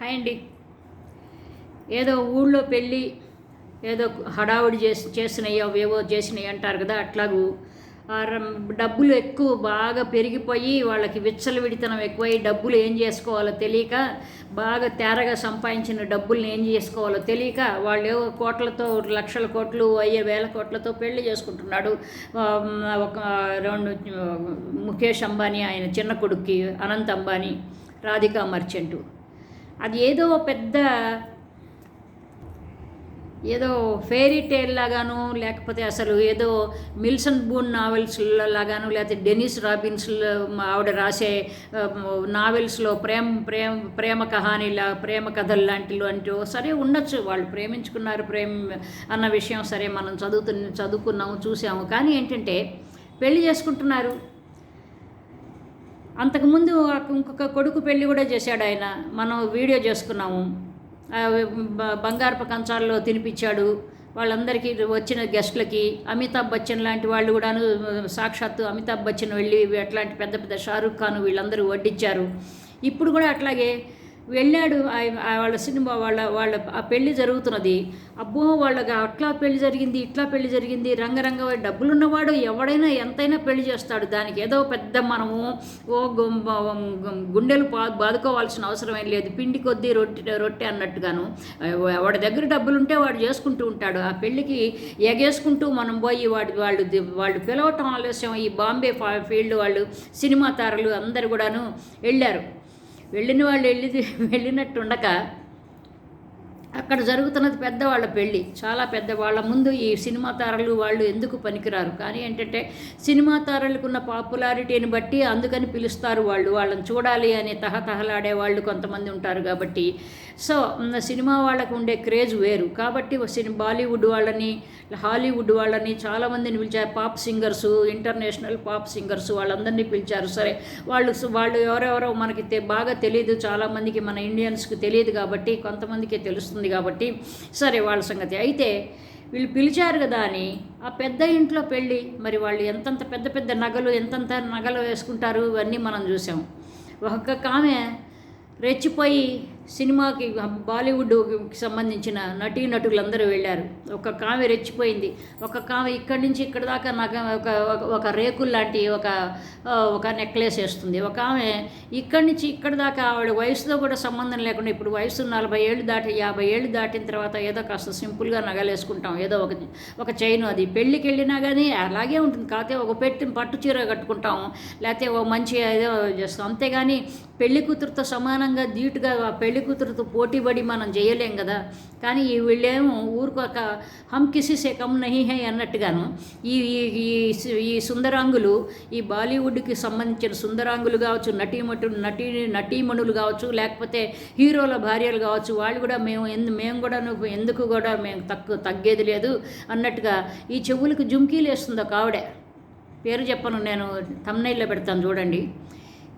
Hi అండి. ఏదో ఊళ్ళో పెళ్ళి ఏదో హడావుడి చేసి చేసినాయో ఏవో చేసినాయి అంటారు కదా అట్లాగూ ఆ రం- డబ్బులు ఎక్కువ బాగా పెరిగిపోయి వాళ్ళకి విచ్చలవిడితనం ఎక్కువై డబ్బులు ఏం చేసుకోవాలో తెలియక బాగా తేరగా సంపాదించిన డబ్బుల్ని ఏం చేసుకోవాలో తెలియక వాళ్ళు కోట్లతో లక్షల కోట్లు అయ్యే వేల కోట్లతో పెళ్ళి చేసుకుంటున్నాడు. ఒక రెండు ముఖేష్ అంబానీ ఆయన చిన్న కొడుక్కి అనంత్ అంబానీ రాధికా మర్చెంటు. అది ఏదో పెద్ద ఏదో ఫెయిరీ టేల్ లాగాను లేకపోతే అసలు ఏదో మిల్సన్ బూన్ నావెల్స్ లాగాను లేకపోతే డెనిస్ రాబిన్స్ ఆవిడ రాసే నావెల్స్లో ప్రేమ ప్రేమ ప్రేమ కహానీలా ప్రేమ కథలు లాంటివి అంటూ సరే ఉండొచ్చు. వాళ్ళు ప్రేమించుకున్నారు ప్రేమ అన్న విషయం సరే మనం చదువుతు చదువుకున్నాము చూసాము. కానీ ఏంటంటే పెళ్ళి చేసుకుంటున్నారు. అంతకుముందు ఇంకొక కొడుకు పెళ్ళి కూడా చేశాడు ఆయన. మనం వీడియో చేసుకున్నాము. బంగారపు కంచాల్లో తినిపించాడు. వాళ్ళందరికీ వచ్చిన గెస్ట్లకి అమితాబ్ బచ్చన్ లాంటి వాళ్ళు కూడాను సాక్షాత్తు అమితాబ్ బచ్చన్ వెళ్ళి అట్లాంటి పెద్ద పెద్ద షారూఖ్ ఖాన్ వీళ్ళందరూ వడ్డించారు. ఇప్పుడు కూడా అట్లాగే వెళ్ళాడు ఆ- వాళ్ళ సినిమా వాళ్ళ వాళ్ళ ఆ పెళ్ళి జరుగుతున్నది. అబ్బో వాళ్ళకి అట్లా పెళ్ళి జరిగింది ఇట్లా పెళ్ళి జరిగింది రంగరంగ డబ్బులు ఉన్నవాడు ఎవడైనా ఎంతైనా పెళ్ళి చేస్తాడు. దానికి ఏదో పెద్ద మనము ఓ గుండెలు బా బాదుకోవాల్సిన అవసరం ఏం లేదు. పిండి కొద్దీ రొట్టె రొట్టె అన్నట్టుగాను. వాడి దగ్గర డబ్బులుంటే వాడు చేసుకుంటూ ఉంటాడు. ఆ పెళ్ళికి ఎగేసుకుంటూ మనం పోయి వాడి వాళ్ళు వాళ్ళు పిలవటం ఆలస్యం. ఈ బాంబే ఫా- ఫీల్డ్ వాళ్ళు సినిమా తారలు అందరు కూడాను వెళ్ళారు. వెళ్ళిన వాళ్ళు వెళ్ళి వెళ్ళినట్టుండక అక్కడ జరుగుతున్నది పెద్దవాళ్ళ పెళ్ళి చాలా పెద్ద వాళ్ళ ముందు ఈ సినిమా తారలు వాళ్ళు ఎందుకు పనికిరారు? కానీ ఏంటంటే సినిమా తారలకున్న పాపులారిటీని బట్టి అందుకని పిలుస్తారు వాళ్ళు. వాళ్ళని చూడాలి అని తహతహలాడే వాళ్ళు కొంతమంది ఉంటారు కాబట్టి. సో సినిమా వాళ్ళకు ఉండే క్రేజ్ వేరు. కాబట్టి సిని బాలీవుడ్ వాళ్ళని హాలీవుడ్ వాళ్ళని చాలామందిని పిలిచారు. Pop singers international pop singers వాళ్ళందరినీ పిలిచారు. సరే వాళ్ళు వాళ్ళు ఎవరెవరో మనకి బాగా తెలియదు చాలామందికి మన ఇండియన్స్కి తెలియదు కాబట్టి కొంతమందికి తెలుస్తుంది. కాబట్టి సరే వాళ్ళ సంగతి. అయితే వీళ్ళు పిలిచారు కదా అని ఆ పెద్ద ఇంట్లో పెళ్ళి మరి వాళ్ళు ఎంతంత పెద్ద పెద్ద నగలు ఎంతంత నగలు వేసుకుంటారు ఇవన్నీ మనం చూసాం. ఒక్కొక్క ఆమె రెచ్చిపోయి సినిమాకి బాలీవుడ్కి సంబంధించిన నటీ నటులందరూ వెళ్ళారు. ఒక కామె రెచ్చిపోయింది. ఒక కామె ఇక్కడి నుంచి ఇక్కడ దాకా నగ ఒక ఒక- ఒక లాంటి ఒక ఒక నెక్లెస్ వేస్తుంది. ఒక ఆమె ఇక్కడి నుంచి ఇక్కడ దాకా ఆవిడ వయసుతో కూడా సంబంధం లేకుండా ఇప్పుడు వయసు నలభై ఏళ్ళు దాటి యాభై ఏళ్ళు దాటిన తర్వాత ఏదో కాస్త సింపుల్గా నగలేసుకుంటాం. ఏదో ఒక ఒక చైన్ అది. పెళ్ళికి వెళ్ళినా కానీ అలాగే ఉంటుంది. కాకపోతే ఒక పెట్టి పట్టు చీర కట్టుకుంటాం. లేకపోతే ఓ మంచి ఏదో చేస్తాం. అంతేగాని పెళ్ళి కూతురుతో సమానంగా ధీటుగా ఆ పెళ్ళి కూతురుతో పోటీపడి మనం చేయలేం కదా. కానీ ఈ వీళ్ళేమో ఊరికొక హమ్ కిసిసే కమ్ నహి హే అన్నట్టుగాను ఈ ఈ- సుందరాంగులు ఈ బాలీవుడ్కి సంబంధించిన సుందరాంగులు కావచ్చు నటీమటు నటీ నటీమణులు కావచ్చు లేకపోతే హీరోల భార్యలు కావచ్చు వాళ్ళు కూడా మేము ఎందు మేము కూడా నువ్వు ఎందుకు కూడా మేము తక్కువ తగ్గేది లేదు అన్నట్టుగా ఈ చెవులకు జుమ్కీలు వేస్తుంది ఒక ఆవిడ. పేరు చెప్పను నేను తమ్నైల్లో పెడతాను చూడండి.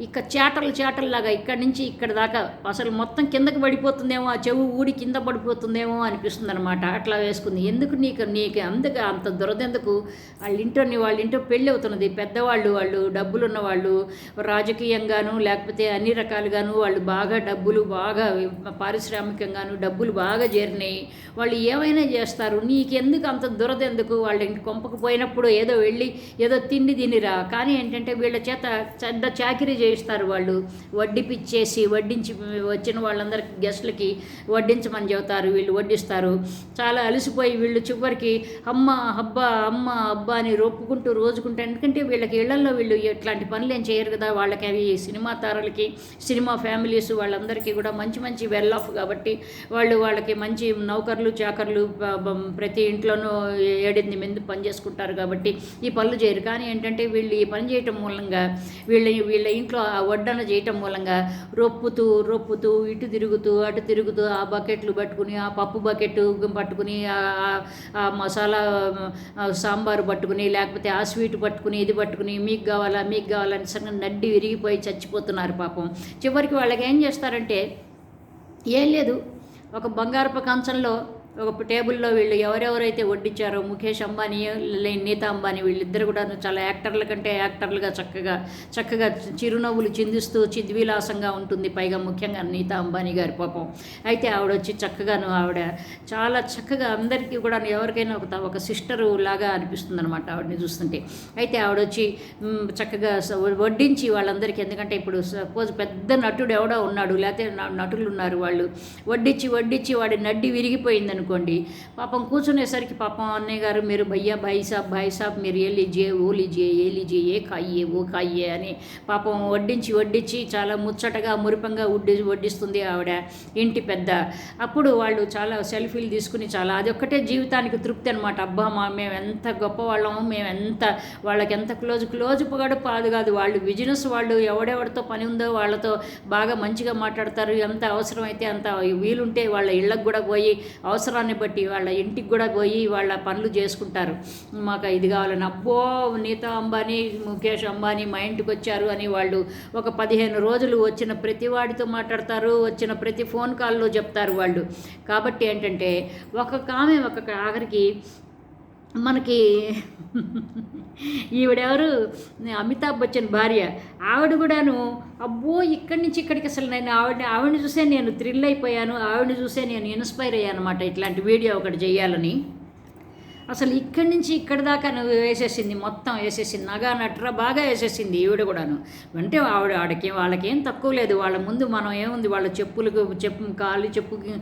ఇక చేటలు చేటల్లాగా ఇక్కడి నుంచి ఇక్కడ దాకా అసలు మొత్తం కిందకి పడిపోతుందేమో ఆ చెవు ఊడి కింద పడిపోతుందేమో అనిపిస్తుంది అనమాట అట్లా వేసుకుంది. ఎందుకు నీకు నీకు అందుకు అంత దురదెందుకు? వాళ్ళ ఇంట్లో నీ వాళ్ళ ఇంట్లో పెళ్ళి అవుతున్నది. పెద్దవాళ్ళు వాళ్ళు డబ్బులు ఉన్నవాళ్ళు రాజకీయంగాను లేకపోతే అన్ని రకాలుగాను వాళ్ళు బాగా డబ్బులు బాగా పారిశ్రామికంగాను డబ్బులు బాగా చేరినాయి. వాళ్ళు ఏమైనా చేస్తారు? నీకెందుకు అంత దురదెందుకు? వాళ్ళ ఇంటి కొంపకు పోయినప్పుడు ఏదో వెళ్ళి ఏదో తిండి తినిరా. కానీ ఏంటంటే వీళ్ళ చేత చెడ్డ చాకిరీ చేయిస్తారు వాళ్ళు. వడ్డిపిచ్చేసి వడ్డించి వచ్చిన వాళ్ళందరికీ గెస్ట్లకి వడ్డించమని చెబుతారు వీళ్ళు వడ్డిస్తారు. చాలా అలసిపోయి వీళ్ళు చివరికి అమ్మ అబ్బా అమ్మ అబ్బా అని రొప్పుకుంటూ రోజుకుంటూ ఎందుకంటే వీళ్ళకి ఇళ్ళలో వీళ్ళు ఇట్లాంటి పనులు ఏం చేయరు కదా. వాళ్ళకి అవి సినిమా తారలకి సినిమా ఫ్యామిలీస్ వాళ్ళందరికీ కూడా మంచి మంచి వెల్ ఆఫ్ కాబట్టి వాళ్ళు వాళ్ళకి మంచి నౌకర్లు చాకర్లు ప్రతి ఇంట్లోనూ ఏడెనిమిది మంది పని చేసుకుంటారు కాబట్టి ఈ పనులు చేయరు. కానీ ఏంటంటే వీళ్ళు ఈ పని చేయటం మూలంగా వీళ్ళ వీళ్ళ ఇంట్లో ఆ వడ్డన చేయటం మూలంగా రొప్పుతూ రొప్పుతూ ఇటు తిరుగుతూ అటు తిరుగుతూ ఆ బకెట్లు పట్టుకుని ఆ పప్పు బకెట్ పట్టుకుని ఆ- మసాలా సాంబారు పట్టుకుని లేకపోతే ఆ స్వీట్ పట్టుకుని ఇది పట్టుకుని మీకు కావాలా మీకు కావాలని సగం నడ్డి విరిగిపోయి చచ్చిపోతున్నారు పాపం. చివరికి వాళ్ళకి ఏం చేస్తారంటే ఏం లేదు ఒక బంగారపు కంచంలో ఒక టేబుల్లో వీళ్ళు ఎవరెవరైతే వడ్డించారో ముఖేష్ అంబానీ నీతా అంబానీ వీళ్ళిద్దరు కూడా చాలా యాక్టర్ల కంటే యాక్టర్లుగా చక్కగా చక్కగా చిరునవ్వులు చిందిస్తూ చిద్విలాసంగా ఉంటుంది. పైగా ముఖ్యంగా నీతా అంబానీ గారి పాపం. అయితే ఆవిడ వచ్చి చక్కగాను ఆవిడ చాలా చక్కగా అందరికీ కూడా ఎవరికైనా ఒక ఒక సిస్టరు లాగా అనిపిస్తుంది అనమాట ఆవిడని చూస్తుంటే. అయితే ఆవిడ వచ్చి చక్కగా వడ్డించి వాళ్ళందరికీ ఎందుకంటే ఇప్పుడు సపోజ్ పెద్ద నటుడు ఎవడో ఉన్నాడు లేకపోతే నటులు ఉన్నారు వాళ్ళు. వడ్డించి వడ్డించి వాడి నడ్డి విరిగిపోయిందని అనుకోండి. పాపం కూర్చునేసరికి పాపం అన్నయ్య గారు మీరు భయ్యా భాయ్ సాబ్ భాయ్ సాబ్ మీరు ఏ లీజియే ఓ లీజియే ఏ లీజియే ఏ కాయే ఓ కాయే అని పాపం వడ్డించి వడ్డించి చాలా ముచ్చటగా మురిపంగా వడ్డి వడ్డిస్తుంది ఆవిడ ఇంటి పెద్ద. అప్పుడు వాళ్ళు చాలా సెల్ఫీలు తీసుకుని చాలా అది ఒక్కటే జీవితానికి తృప్తి అనమాట అబ్బా మా మేము ఎంత గొప్పవాళ్ళము మేము ఎంత వాళ్ళకి ఎంత క్లోజ్ క్లోజ్ పొగడు పాదు కాదు. వాళ్ళు బిజినెస్ వాళ్ళు ఎవడెవరితో పని ఉందో వాళ్ళతో బాగా మంచిగా మాట్లాడతారు. ఎంత అవసరమైతే అంత వీలుంటే వాళ్ళ ఇళ్ళకు కూడా పోయి అవసరం అవసరాన్ని బట్టి వాళ్ళ ఇంటికి కూడా పోయి వాళ్ళ పనులు చేసుకుంటారు. మాకు ఇది కావాలని అబ్బో నీతా అంబానీ ముఖేష్ అంబానీ మా ఇంటికి వచ్చారు అని వాళ్ళు ఒక పదిహేను రోజులు వచ్చిన ప్రతి వాడితో మాట్లాడతారు వచ్చిన ప్రతి ఫోన్ కాల్లో చెప్తారు వాళ్ళు. కాబట్టి ఏంటంటే ఒక్కొక్క ఆమె ఒక్కొక్క ఆఖరికి మనకి ఈవిడెవరు? అమితాబ్ బచ్చన్ భార్య. ఆవిడ కూడాను అబ్బో ఇక్కడి నుంచి ఇక్కడికి అసలు నేను ఆవిడ ఆవిడని చూసే నేను థ్రిల్ అయిపోయాను ఆవిడని చూసే నేను ఇన్స్పైర్ అయ్యాను అనమాట ఇట్లాంటి వీడియో ఒకటి చేయాలని అసలు ఇక్కడి నుంచి ఇక్కడి దాకా నువ్వు వేసేసింది మొత్తం వేసేసింది నగా నట్ర బాగా వేసేసింది ఈవిడ కూడాను. అంటే ఆవిడ ఆవిడకి వాళ్ళకేం తక్కువ లేదు. వాళ్ళ ముందు మనం ఏముంది? వాళ్ళ చెప్పులకు చెప్పు కాళ్ళు చెప్పుకి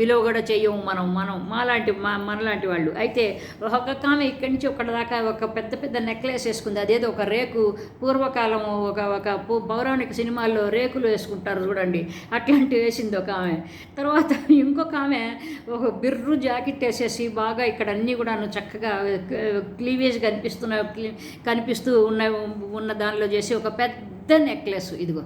విలువ కూడా చెయ్యము మనం మనం మాలాంటి మా మనలాంటి వాళ్ళు. అయితే ఒక్కొక్క ఆమె ఇక్కడి నుంచి ఒకటి దాకా ఒక పెద్ద పెద్ద నెక్లెస్ వేసుకుంది. అదేదో ఒక రేకు పూర్వకాలం ఒక ఒక పౌరాణిక సినిమాల్లో రేకులు వేసుకుంటారు చూడండి. అట్లాంటివి వేసింది ఒక ఆమె. తర్వాత ఇంకొక ఆమె ఒక బిర్రు జాకెట్ వేసేసి బాగా ఇక్కడ అన్నీ కూడాను చక్కగా క్లీవేజ్ కనిపిస్తున్న కనిపిస్తూ ఉన్న ఉన్న దానిలో చేసి ఒక పెద్ద నెక్లెస్ ఇదిగో.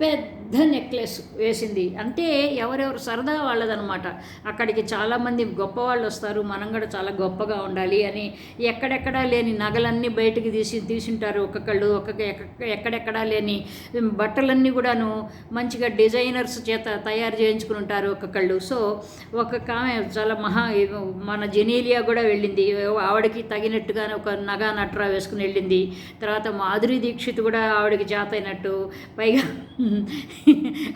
పెద్ద నెక్లెస్ వేసింది. అంటే ఎవరెవరు సరదా వాళ్ళదనమాట. అక్కడికి చాలామంది గొప్ప వాళ్ళు వస్తారు. మనం కూడా చాలా గొప్పగా ఉండాలి అని ఎక్కడెక్కడా లేని నగలన్నీ బయటకు తీసి తీసుంటారు. ఒక్కొక్కళ్ళు ఒక్కొక్క ఎక్కడెక్కడా లేని బట్టలన్నీ కూడాను మంచిగా డిజైనర్స్ చేత తయారు చేయించుకుని ఉంటారు ఒక్కొక్కళ్ళు. సో ఒక్కొక్క ఆమె చాలా మహా మన జెనీలియా కూడా వెళ్ళింది. ఆవిడకి తగినట్టుగానే ఒక నగా నట్రా వేసుకుని వెళ్ళింది. తర్వాత మాధురి దీక్షిత్ కూడా ఆవిడకి చేతైనట్టు పైగా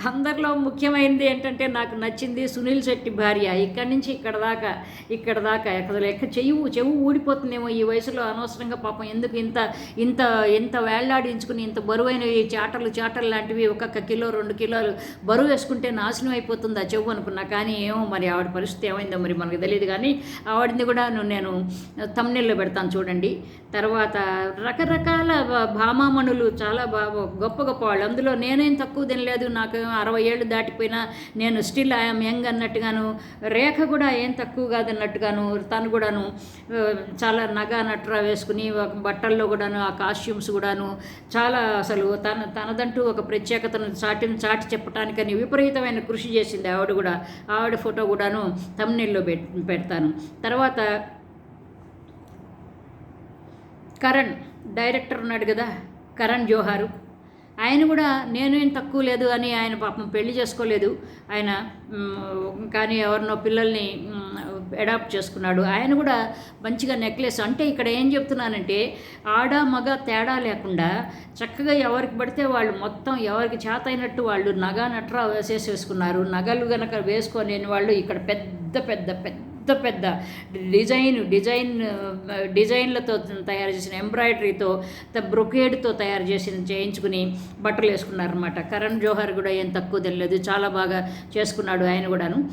అందరిలో ముఖ్యమైనది ఏంటంటే నాకు నచ్చింది సునీల్ శెట్టి భార్య. ఇక్కడి నుంచి ఇక్కడ దాకా ఇక్కడ దాకా అసలు ఎక్క చెయ్యి చెవు ఊడిపోతుందేమో ఈ వయసులో అనవసరంగా పాపం. ఎందుకు ఇంత ఇంత ఇంత వేళ్ళాడించుకుని ఇంత బరువైన ఈ చాటలు చాటలు లాంటివి ఒక్కొక్క కిలో రెండు కిలోలు బరువు వేసుకుంటే నాశనం అయిపోతుంది ఆ చెవు అనుకున్నా. కానీ ఏమో మరి ఆవిడ పరిస్థితి ఏమైందో మరి మనకు తెలియదు కానీ ఆవిడని కూడా నేను తమ్నెల్లో పెడతాను చూడండి. తర్వాత రకరకాల భా- భామామణులు చాలా బాగా గొప్ప గొప్ప వాళ్ళు. అందులో నేనేం తక్కువ తినలేదు. నాకు అరవై ఏళ్ళు దాటిపోయినా నేను స్టిల్ ఐఎమ్ యంగ్ అన్నట్టుగాను రేఖ కూడా ఏం తక్కువ కాదన్నట్టుగాను తను కూడాను చాలా నగ నట్రా వేసుకుని బట్టల్లో కూడాను ఆ కాస్ట్యూమ్స్ కూడాను చాలా అసలు తన తనదంటూ ఒక ప్రత్యేకతను చాటిని చాటి చెప్పటానికని విపరీతమైన కృషి చేసింది ఆవిడ కూడా. ఆవిడ ఫోటో కూడాను తమ్నెల్లో పెట్ పెడతాను. తర్వాత కరణ్ డైరెక్టర్ ఉన్నాడు కదా కరణ్ జోహారు. ఆయన కూడా నేనేం తక్కువ లేదు అని ఆయన పాపం పెళ్ళి చేసుకోలేదు. ఆయన కానీ ఎవరినో పిల్లల్ని అడాప్ట్ చేసుకున్నాడు. ఆయన కూడా మంచిగా నెక్లెస్ అంటే ఇక్కడ ఏం చెప్తున్నానంటే ఆడ మగ తేడా లేకుండా చక్కగా ఎవరికి పడితే వాళ్ళు మొత్తం ఎవరికి చేత అయినట్టు వాళ్ళు నగ నట్రా వేసేసి వేసుకున్నారు నగలు గనక వేసుకోలేని వాళ్ళు ఇక్కడ పెద్ద పెద్ద పెద్ద పెద్ద పెద్ద డిజైన్ డిజైన్ డిజైన్లతో తయారు చేసిన ఎంబ్రాయిడరీతో బ్రొకేడ్తో తయారు చేసిన చేయించుకుని బట్టలు వేసుకున్నారనమాట కరణ్ జోహర్ కూడా ఏం తక్కువ తెలియదు. చాలా బాగా చేసుకున్నాడు ఆయన కూడాను.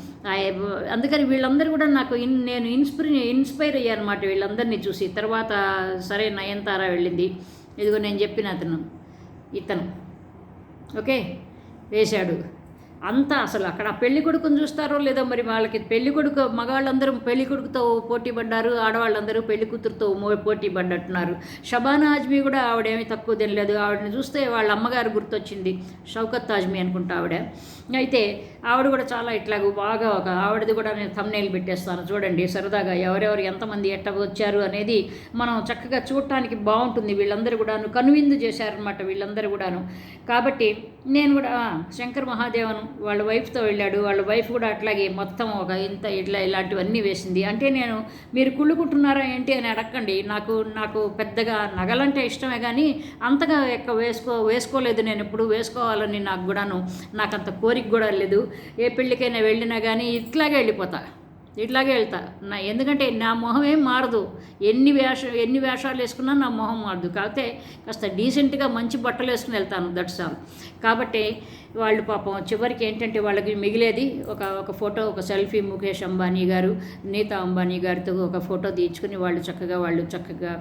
అందుకని వీళ్ళందరూ కూడా నాకు ఇన్ నేను ఇన్స్పిర్ ఇన్స్పైర్ అయ్యాను అనమాట వీళ్ళందరినీ చూసి. తర్వాత సరే నయనతార వెళ్ళింది. ఇదిగో నేను చెప్పిన అతను ఇతను. ఓకే? వేశాడు. అంతా అసలు అక్కడ పెళ్ళి కొడుకుని చూస్తారో లేదో మరి వాళ్ళకి పెళ్ళి కొడుకు మగవాళ్ళందరూ పెళ్ళి కొడుకుతో పోటీ పడ్డారు ఆడవాళ్ళందరూ పెళ్ళి కూతురుతో పోటీ పడ్డట్టున్నారు. షబానా ఆజ్మీ కూడా ఆవిడేమీ తక్కువ తినలేదు. ఆవిడని చూస్తే వాళ్ళ అమ్మగారు గుర్తొచ్చింది. షౌకత్ ఆజ్మీ అనుకుంటా ఆవిడ. అయితే ఆవిడ కూడా చాలా ఇట్లాగ బాగా ఒక ఆవిడది కూడా నేను తమ్నేలు పెట్టేస్తాను. చూడండి సరదాగా ఎవరెవరు ఎంతమంది ఎట్ట వచ్చారు అనేది మనం చక్కగా చూడటానికి బాగుంటుంది. వీళ్ళందరూ కూడాను కనువిందు చేశారనమాట వీళ్ళందరూ కూడాను. కాబట్టి నేను కూడా శంకర్ మహాదేవన్ వాళ్ళ వైఫ్తో వెళ్ళాడు. వాళ్ళ వైఫ్ కూడా అట్లాగే మొత్తం ఒక ఇంత ఇట్లా ఇలాంటివన్నీ వేసింది. అంటే నేను మీరు కుళ్ళుకుంటున్నారా ఏంటి అని అడగండి. నాకు నాకు పెద్దగా నగలంటే ఇష్టమే కానీ అంతగా ఎక్క వేసుకో వేసుకోలేదు నేను ఎప్పుడు. వేసుకోవాలని నాకు కూడాను నాకు అంత కోరిక కూడా లేదు. ఏ పెళ్ళికైనా వెళ్ళినా కానీ ఇట్లాగే వెళ్ళిపోతా. ఇట్లాగే వెళ్తా. నా ఎందుకంటే నా మొహం ఏం మారదు. ఎన్ని వేష ఎన్ని వేషాలు వేసుకున్నా నా మొహం మారదు. కాకపోతే కాస్త డీసెంట్గా మంచి బట్టలు వేసుకుని వెళ్తాను దట్స్ ఆల్. కాబట్టి వాళ్ళు పాపం చివరికి ఏంటంటే వాళ్ళకి మిగిలేది ఒక ఒక ఫోటో ఒక సెల్ఫీ ముఖేష్ అంబానీ గారు నీతా అంబానీ గారితో ఒక ఫోటో తీయించుకుని వాళ్ళు చక్కగా వాళ్ళు చక్కగా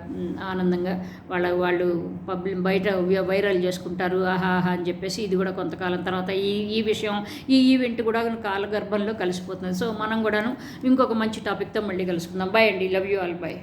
ఆనందంగా వాళ్ళ వాళ్ళు పబ్లిక్ బయట వైరల్ చేసుకుంటారు. ఆహా ఆహా అని చెప్పేసి ఇది కూడా కొంతకాలం తర్వాత ఈ ఈ విషయం ఈ ఈవెంట్ కూడా కాలగర్భంలో కలిసిపోతుంది. సో మనం కూడాను ఇంకొక మంచి టాపిక్తో మళ్ళీ కలుసుకుందాం. బాయ్ అండి. Love you all bye